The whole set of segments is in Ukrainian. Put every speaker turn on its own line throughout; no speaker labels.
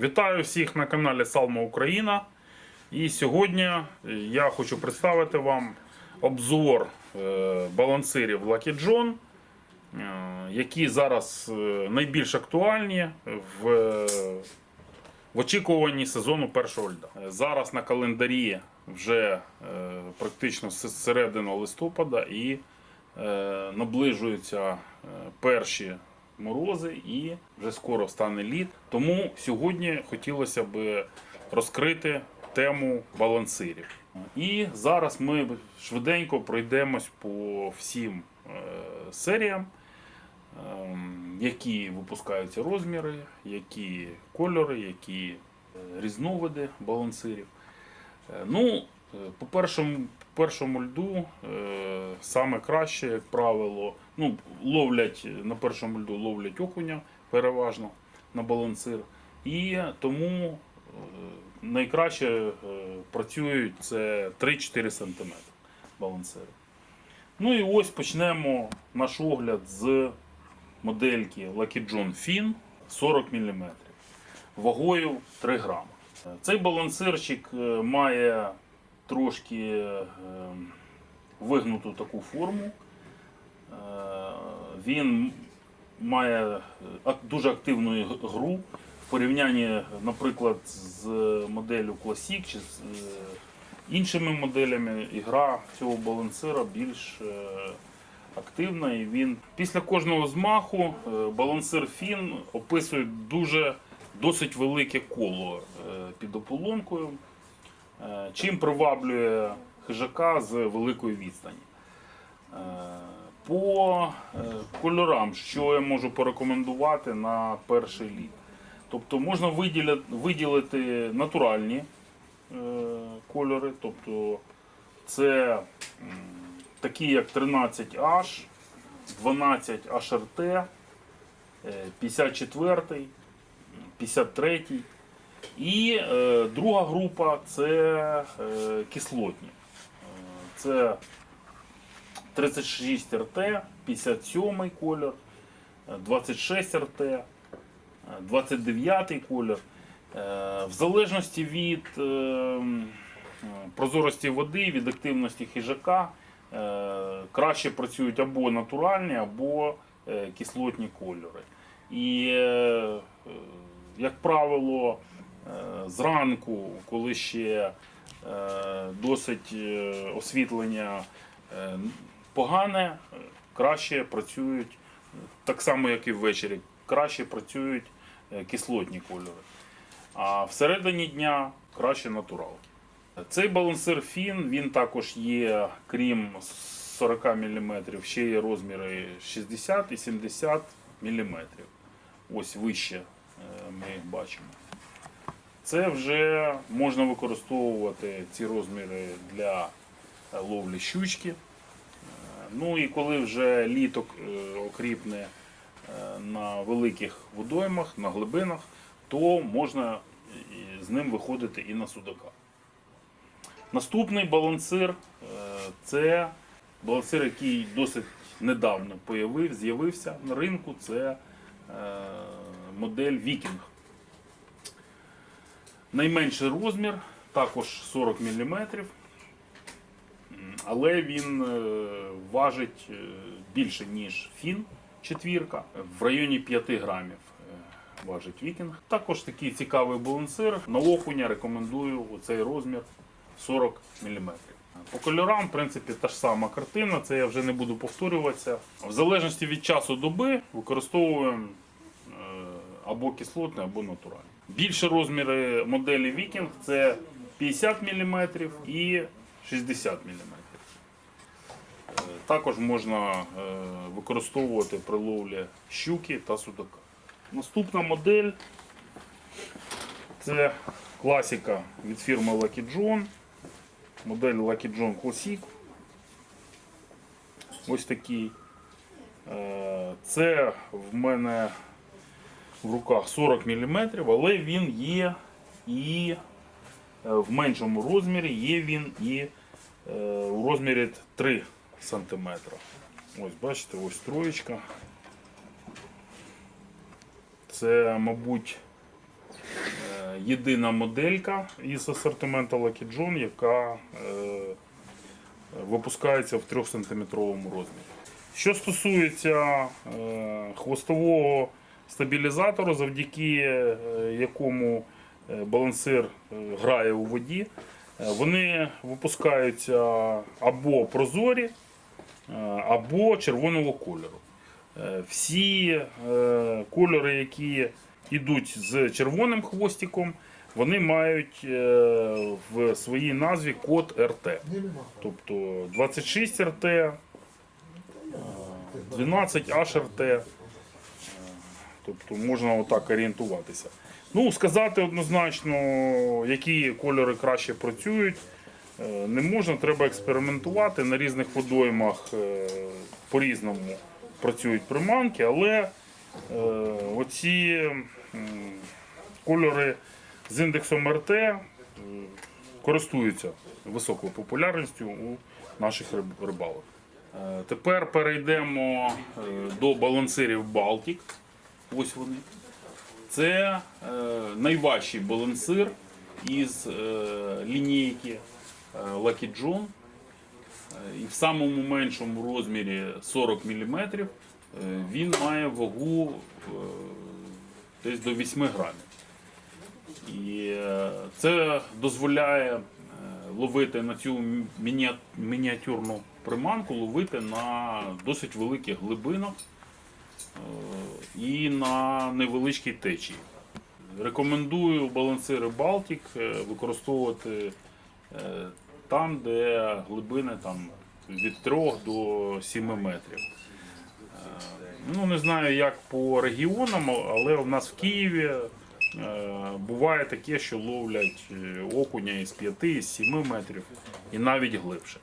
Вітаю всіх на каналі Салма Україна. І сьогодні я хочу представити вам обзор е, балансирів Lucky John, е, які зараз е, найбільш актуальні в, в очікуванні сезону першого льда. Зараз на календарі вже практично с- середина листопада і наближуються перші морози і вже скоро стане лід. Тому сьогодні хотілося б розкрити тему балансирів. І зараз ми швиденько пройдемось по всім е, серіям, ем, які випускаються розміри, які кольори, які е, різновиди балансирів. Е, Ну, по першому, по першому льду саме краще, як правило, ну, ловлять на першому льду ловлять окуня переважно на балансир. І тому е, найкраще е, працюють це 3-4 см балансири. Ну і ось почнемо наш огляд з модельки Lucky John Fin 40 мм вагою 3 грама. Цей балансирчик е, має трошки е, вигнуту таку форму. Е, Він має е, дуже активну гру в порівнянні, наприклад, з моделлю Classic чи з е, іншими моделями. Ігра цього балансира більш активна. І він після кожного змаху балансир Фін описує дуже досить велике коло під ополонкою, чим приваблює хижака з великої відстані. По е, кольорам, що я можу порекомендувати на перший літ. Тобто можна виділити натуральні е, кольори, тобто це такі як 13H, 12 HRT, е, 54, 53. І е, друга група це кислотні. Це 36 РТ, 57 колір, е, 26 РТ, е, 29 колір. Е, В залежності від е, прозорості води, від активності хижака, е, краще працюють або натуральні, або е, кислотні кольори. І, е, е, як правило, е, зранку, коли ще е, досить е, освітлення е, погане, краще працюють, так само, як і ввечері, краще працюють е, кислотні кольори. А всередині дня краще натуралки. Цей балансир Фін, він також є, крім 40 мм, ще є розміри 60 і 70 мм. Ось вище е, ми їх бачимо. Це вже можна використовувати ці розміри для е, ловлі щучки. Е, Ну і коли вже літок е, окріпне е, на великих водоймах, на глибинах, то можна з ним виходити і на судака. Наступний балансир е, це балансир, який досить недавно з'явився на ринку. Це е, модель Viking. Найменший розмір, також 40 мм, але він е, важить е, більше, ніж фін четвірка, в районі 5 грамів е, важить вікінг. Також такий цікавий балансир. На окуня рекомендую оцей розмір 40 мм. По кольорам, в принципі, та ж сама картина, це я вже не буду повторюватися. В залежності від часу доби використовуємо або кислотний, або натуральний. Більше розміри моделі Viking це 50 мм і 60 мм. Е, Також можна е, використовувати при ловлі щуки та судака. Наступна модель це класика від фірми Lucky John. Модель Lucky John Classic. Ось такий. Е, Це в мене в руках 40 мм, але він є і в меншому розмірі, є він і у розмірі 3 см. Ось, бачите, ось троєчка. Це, мабуть, е, єдина моделька із асортименту Lucky John, яка е, випускається в 3 см розмірі. Що стосується е, хвостового стабілізатору, завдяки е, якому е, балансир е, грає у воді, е, вони випускаються або прозорі, е, або червоного кольору. Е, Всі е, кольори, які йдуть з червоним хвостиком, вони мають е, в своїй назві код РТ. Тобто 26 РТ, е, 12 HRT. Тобто можна отак орієнтуватися. Ну, сказати однозначно, які кольори краще працюють, е, не можна, треба експериментувати. На різних водоймах е, по-різному працюють приманки, але е, оці кольори з індексом РТ користуються високою популярністю у наших риб- рибалок. Тепер перейдемо до балансирів Baltic. Ось вони. Це е, найважчий балансир із е, лінійки е, Lucky John. Е, І в самому меншому розмірі 40 мм він має вагу е, десь до 8 грамів. І е, це дозволяє е, ловити на цю міні- мініатюрну приманку, ловити на досить великих глибинах е, і на невеличкій течії. Рекомендую балансири Baltic е, використовувати е, там, де глибини там, від 3 до 7 метрів. Е, Ну, не знаю, як по регіонам, але у нас в Києві е, буває таке, що ловлять е, окуня із 5, із 7 метрів і навіть глибше.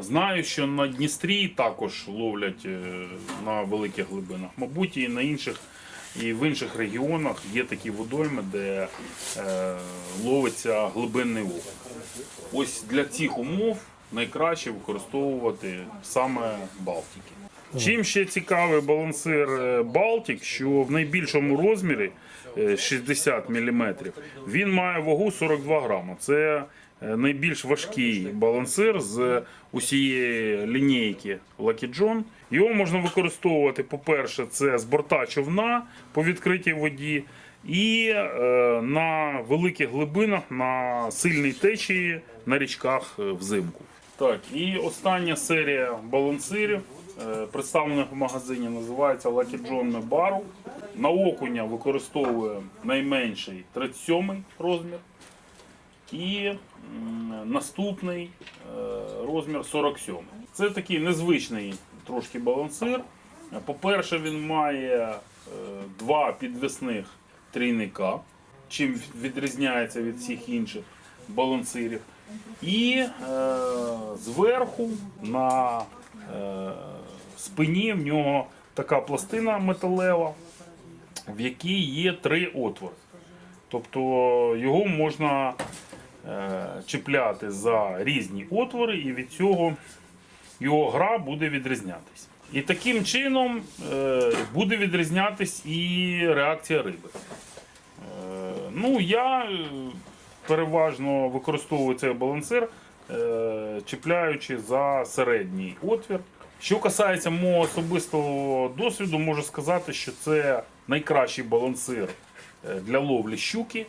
Знаю, що на Дністрі також ловлять е, на великих глибинах. Мабуть, і на інших, і в інших регіонах є такі водойми, де е, ловиться глибинний окунь. Ось для цих умов найкраще використовувати саме Балтики. Чим ще цікавий балансир е, Baltic, що в найбільшому розмірі е, 60 мм, він має вагу 42 грама. Це е, найбільш важкий балансир з усієї лінійки Lucky John. Його можна використовувати, по-перше, це з борта човна по відкритій воді, і е, на великих глибинах, на сильній течії на річках е, взимку. Так, і остання серія балансирів, е, представлених в магазині, називається Lucky John Barrel. На окуня використовує найменший 37 розмір. І наступний е, розмір 47. Це такий незвичний трошки балансир. По-перше, він має е, два підвісних трійника, чим відрізняється від всіх інших балансирів. І е, зверху на е, спині в нього така пластина металева, в якій є три отвори. Тобто його можна чіпляти за різні отвори, і від цього його гра буде відрізнятись. І таким чином е, буде відрізнятись і реакція риби. Е, ну, я е, переважно використовую цей балансир, е, чіпляючи за середній отвір. Що касається мого особистого досвіду, можу сказати, що це найкращий балансир е, для ловлі щуки.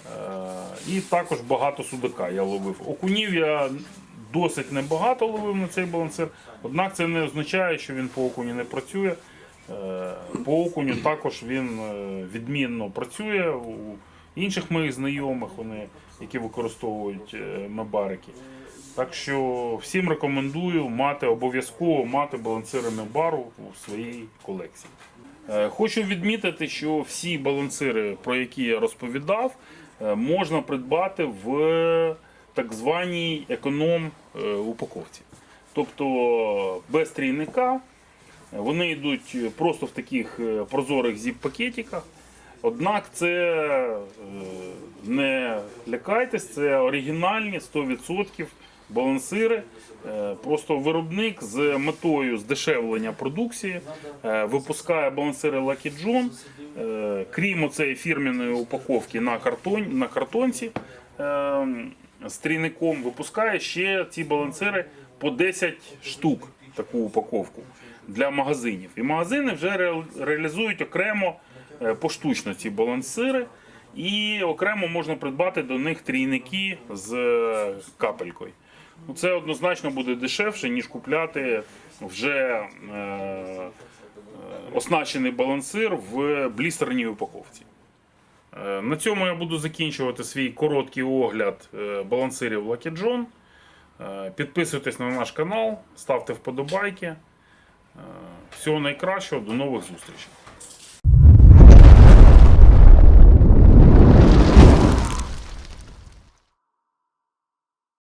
Е, І також багато судака я ловив. Окунів я досить небагато ловив на цей балансир, однак це не означає, що він по окуні не працює. Е, По окуню також він е, відмінно працює. У інших моїх знайомих, вони, які використовують мебарики. Так що всім рекомендую мати обов'язково мати балансири Мебару у своїй колекції. Хочу відмітити, що всі балансири, про які я розповідав, можна придбати в так званій економ е. Тобто без трійника вони йдуть просто в таких е, прозорих зіп-пакетиках. Однак це е, не лякайтесь, це оригінальні 100% балансири. Е, Просто виробник з метою здешевлення продукції е, випускає балансири Lucky John. Е, Крім оцеї фірменної упаковки на, картон, на картонці з трійником, випускає ще ці балансири по 10 штук таку упаковку для магазинів. І магазини вже реалізують окремо поштучно ці балансири. І окремо можна придбати до них трійники з капелькою. Ну, Це однозначно буде дешевше, ніж купляти вже е, е, оснащений балансир в блістерній упаковці. Е, На цьому я буду закінчувати свій короткий огляд е, балансирів Lucky John. Е, Підписуйтесь на наш канал, ставте вподобайки. Е, Всього найкращого, до нових зустрічей.